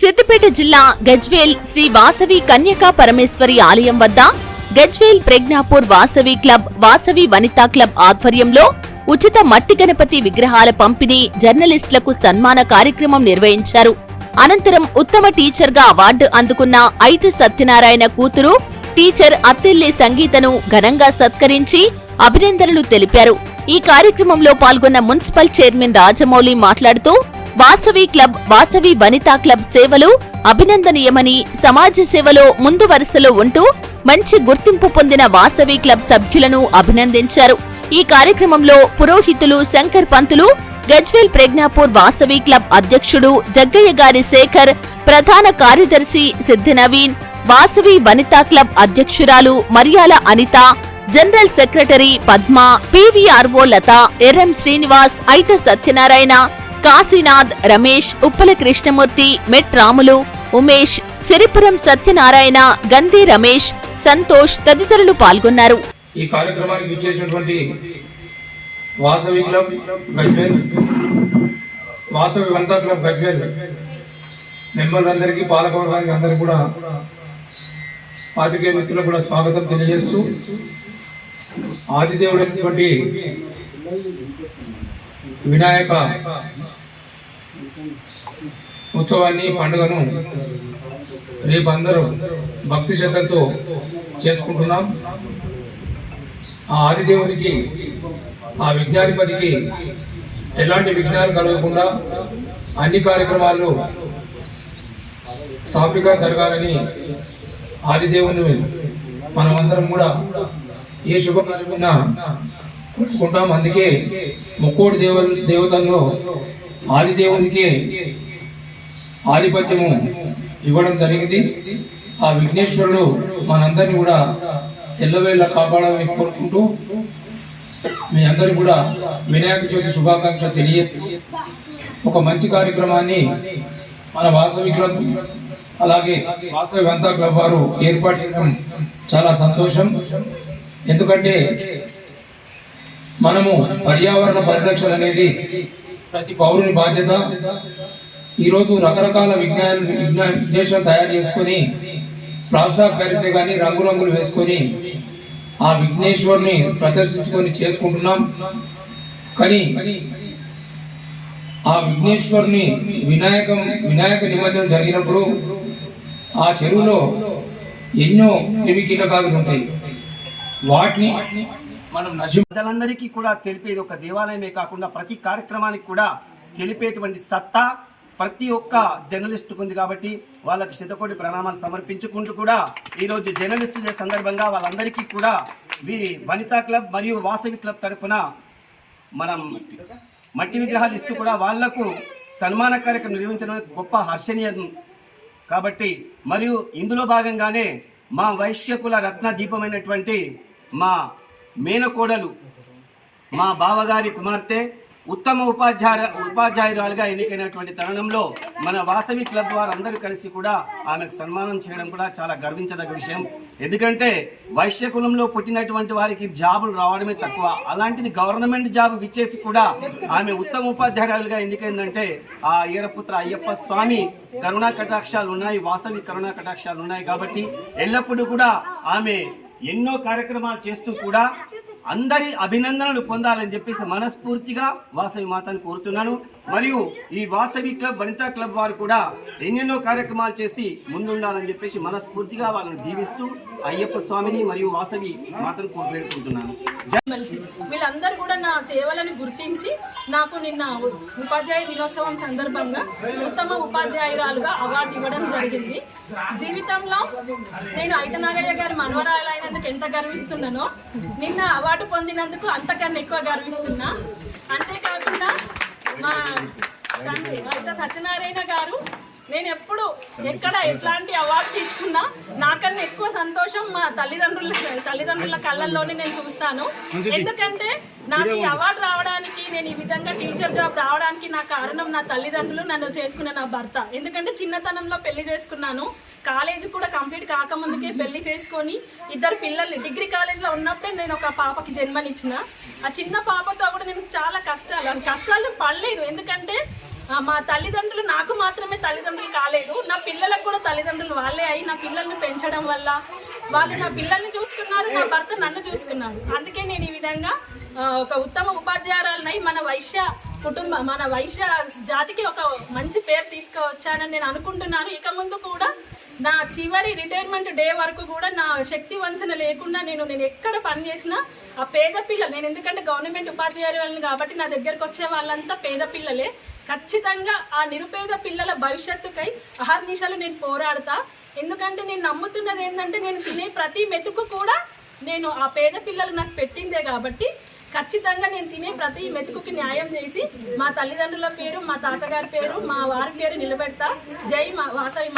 సిద్దిపేట జిల్లా గజ్వేల్ శ్రీ వాసవి కన్యకా పరమేశ్వరి ఆలయం వద్ద గజ్వేల్ ప్రజ్ఞాపూర్ వాసవి క్లబ్ వాసవి వనితా క్లబ్ ఆధ్వర్యంలో ఉచిత మట్టి గణపతి విగ్రహాల పంపిణీ జర్నలిస్టులకు సన్మాన కార్యక్రమం నిర్వహించారు. అనంతరం ఉత్తమ టీచర్గా అవార్డు అందుకున్న ఐతి సత్యనారాయణ కూతురు టీచర్ అత్తిల్లి సంగీతను ఘనంగా సత్కరించి అభినందనలు తెలిపారు. ఈ కార్యక్రమంలో పాల్గొన్న మున్సిపల్ చైర్మన్ రాజమౌళి మాట్లాడుతూ వాసవి క్లబ్ వాసవి వనితా క్లబ్ సేవలు అభినందనీయమని సమాజ సేవలో ముందు వరుసలో ఉంటూ మంచి గుర్తింపు పొందిన వాసవి క్లబ్ సభ్యులను అభినందించారు. ఈ కార్యక్రమంలో పురోహితులు శంకర్ పంతులు గజ్వేల్ ప్రజ్ఞాపూర్ వాసవి క్లబ్ అధ్యక్షుడు జగ్గయ్య గారి శేఖర్ ప్రధాన కార్యదర్శి సిద్ధి నవీన్ వాసవి వనితా క్లబ్ అధ్యక్షురాలు Mariyala Anitha general secretary Padma PVRO Latha ఎర్ఎం Srinivas Aitha Satyanarayana Kashinath Ramesh Uppala Krishnamurthy మెట్ రాములు ఉమేష్ సిరిపురం సత్యనారాయణ గంధి రమేష్ సంతోష్ తదితరులు పాల్గొన్నారు. ఈ కార్యక్రమానికి ఇచ్చేసినటువంటి వాసవి క్లబ్ గజ్వేల్ వాసవి వంతా క్లబ్ గజ్వేల్ మెంబర్లందరికీ పాలకవర్గానికి అందరికీ కూడా పాతికేయ మిత్రులకు కూడా స్వాగతం తెలియజేస్తూ ఆదిదేవుడైనటువంటి వినాయక ఉత్సవాన్ని పండుగను రేపు అందరూ భక్తి శ్రద్ధలతో చేసుకుంటున్నాం. ఆ ఆదిదేవునికి ఆ విజ్ఞానిపతికి ఎలాంటి విఘ్నాలు కలగకుండా అన్ని కార్యక్రమాలు సాఫీగా జరగాలని ఆదిదేవుని మనమందరం కూడా ఏ శుభకార్యమున్నా తెలుసుకుంటాం అందుకే ముక్కోటి దేవ దేవతల్లో ఆదిదేవునికి ఆధిపత్యము ఇవ్వడం జరిగింది. ఆ విఘ్నేశ్వరుడు మనందరినీ కూడా ఎల్లవేళ్ళ కాపాడాలని కోరుకుంటూ మీ అందరికీ కూడా వినాయక చవితి శుభాకాంక్షలు తెలియజేస్తూ ఒక మంచి కార్యక్రమాన్ని మన వాసవి క్లబ్ అలాగే వాసవి వంతా క్లబ్ వారు ఏర్పాటు చేయడం చాలా సంతోషం. ఎందుకంటే మనము పర్యావరణ పరిరక్షణ అనేది ప్రతి పౌరుని బాధ్యత. ఈరోజు రకరకాల విజ్ఞాన విజ్ఞా విఘ్నేశ్వరం తయారు చేసుకొని ప్లాస్టాక్ ఆఫ్ కానీ రంగురంగులు వేసుకొని ఆ విఘ్నేశ్వరుని ప్రదర్శించుకొని చేసుకుంటున్నాం. కానీ ఆ విఘ్నేశ్వరుని వినాయకం వినాయక నిమజ్జనం జరిగినప్పుడు ఆ చెరువులో ఎన్నో క్రిమి కీటకాలు ఉంటాయి. వాటిని మనం ప్రజలందరికీ కూడా తెలిపేది ఒక దేవాలయమే కాకుండా ప్రతి కార్యక్రమానికి కూడా తెలిపేటువంటి సత్తా ప్రతి ఒక్క జర్నలిస్ట్ ఉంది కాబట్టి వాళ్ళకి శతకోటి ప్రణామాలు సమర్పించుకుంటూ కూడా ఈరోజు జర్నలిస్టు సందర్భంగా వాళ్ళందరికీ కూడా వీరి వనితా క్లబ్ మరియు వాసవి క్లబ్ తరఫున మనం మట్టి విగ్రహాలు ఇస్తూ కూడా వాళ్ళకు సన్మాన కార్యక్రమం నిర్వహించడం గొప్ప హర్షణీయం కాబట్టి మరియు ఇందులో భాగంగానే మా వైశ్యకుల రత్న దీపమైనటువంటి మా మేనకోడలు మా బావగారి కుమార్తె ఉత్తమ ఉపాధ్యాయ ఉపాధ్యాయురాలుగా ఎన్నికైనటువంటి తరుణంలో మన వాసవి క్లబ్ వారందరూ కలిసి కూడా ఆమెకు సన్మానం చేయడం కూడా చాలా గర్వించదగ్గ విషయం. ఎందుకంటే వైశ్య కులంలో పుట్టినటువంటి వారికి జాబులు రావడమే తక్కువ. అలాంటిది గవర్నమెంట్ జాబ్ ఇచ్చేసి కూడా ఆమె ఉత్తమ ఉపాధ్యాయురాలుగా ఎన్నికైందంటే ఆ ఈరపుత్ర అయ్యప్ప స్వామి కరుణా కటాక్షాలు ఉన్నాయి వాసవి కరుణా కటాక్షాలు ఉన్నాయి కాబట్టి ఎల్లప్పుడూ కూడా ఆమె ఎన్నో కార్యక్రమాలు చేస్తూ కూడా అందరి అభినందనలు పొందాలని చెప్పేసి మనస్ఫూర్తిగా వాసవి మాతను కోరుతున్నాను. మరియు ఈ వాసవి క్లబ్ వనితా క్లబ్ వారు కూడా ఎన్నెన్నో కార్యక్రమాలు చేసి ముందుండాలని చెప్పేసి మనస్ఫూర్తిగా వాళ్ళని దీవిస్తూ అయ్యప్ప స్వామిని మరియు వాసవి మాతను కోరుకుంటున్నాను వీళ్ళందరూ కూడా నా సేవలను గుర్తించి నాకు నిన్న ఉపాధ్యాయ దినోత్సవం సందర్భంగా ఉత్తమ ఉపాధ్యాయురాలుగా అవార్డు ఇవ్వడం జరిగింది. జీవితంలో నేను ఐతనాగయ్య గారి మనవరాలు అయినందుకు ఎంత గర్విస్తున్నానో నిన్న అవార్డు పొందినందుకు అంతకన్నా ఎక్కువ గర్విస్తున్నా. అంతేకాకుండా మా తండ్రి అయితే సత్యనారాయణ గారు నేను ఎప్పుడు ఎక్కడ ఎట్లాంటి అవార్డు తీసుకున్నా నాకన్నా ఎక్కువ సంతోషం మా తల్లిదండ్రుల తల్లిదండ్రుల కళ్ళల్లోనే నేను చూస్తాను. ఎందుకంటే నాకు ఈ అవార్డు రావడానికి నేను ఈ విధంగా టీచర్ జాబ్ రావడానికి నా కారణం నా తల్లిదండ్రులు నన్ను చేసుకున్న నా భర్త. ఎందుకంటే చిన్నతనంలో పెళ్ళి చేసుకున్నాను. కాలేజీ కూడా కంప్లీట్ కాకముందుకే పెళ్ళి చేసుకొని ఇద్దరు పిల్లల్ని డిగ్రీ కాలేజ్లో ఉన్నప్పుడే నేను ఒక పాపకి జన్మనిచ్చిన. ఆ చిన్న పాపతో కూడా నేను చాలా కష్టాలు. కష్టాలు పడలేదు. ఎందుకంటే మా తల్లిదండ్రులు నాకు మాత్రమే తల్లిదండ్రులు కాలేదు. నా పిల్లలకు కూడా తల్లిదండ్రులు వాళ్ళే అయి నా పిల్లల్ని పెంచడం వల్ల వాళ్ళు నా పిల్లల్ని చూసుకున్నారు నా భర్త నన్ను చూసుకున్నాడు. అందుకే నేను ఈ విధంగా ఒక ఉత్తమ ఉపాధ్యాయురాలనై మన వైశ్య కుటుంబ మన వైశ్య జాతికి ఒక మంచి పేరు తీసుకువచ్చానని నేను అనుకుంటున్నాను. ఇక ముందు కూడా నా చివరి రిటైర్మెంట్ డే వరకు కూడా నా శక్తి వంచన లేకుండా నేను నేను ఎక్కడ పని చేసినా ఆ పేద పిల్లలు నేను ఎందుకంటే గవర్నమెంట్ ఉపాధ్యాయురాలను కాబట్టి నా దగ్గరకు వచ్చే వాళ్ళంతా పేద పిల్లలే. ఖచ్చితంగా ఆ నిరుపేద పిల్లల భవిష్యత్తుకై అహర్నిశలు నేను పోరాడతా. ఎందుకంటే నేను నమ్ముతున్నది ఏంటంటే నేను తినే ప్రతి మెతుకు కూడా నేను ఆ పేద పిల్లలు నాకు పెట్టిందే కాబట్టి ఖచ్చితంగా నేను తినే ప్రతి మెతుకుకి న్యాయం చేసి మా తల్లిదండ్రుల పేరు మా తాతగారి పేరు మా వారి పేరు నిలబెడతా. జై మా వాసవి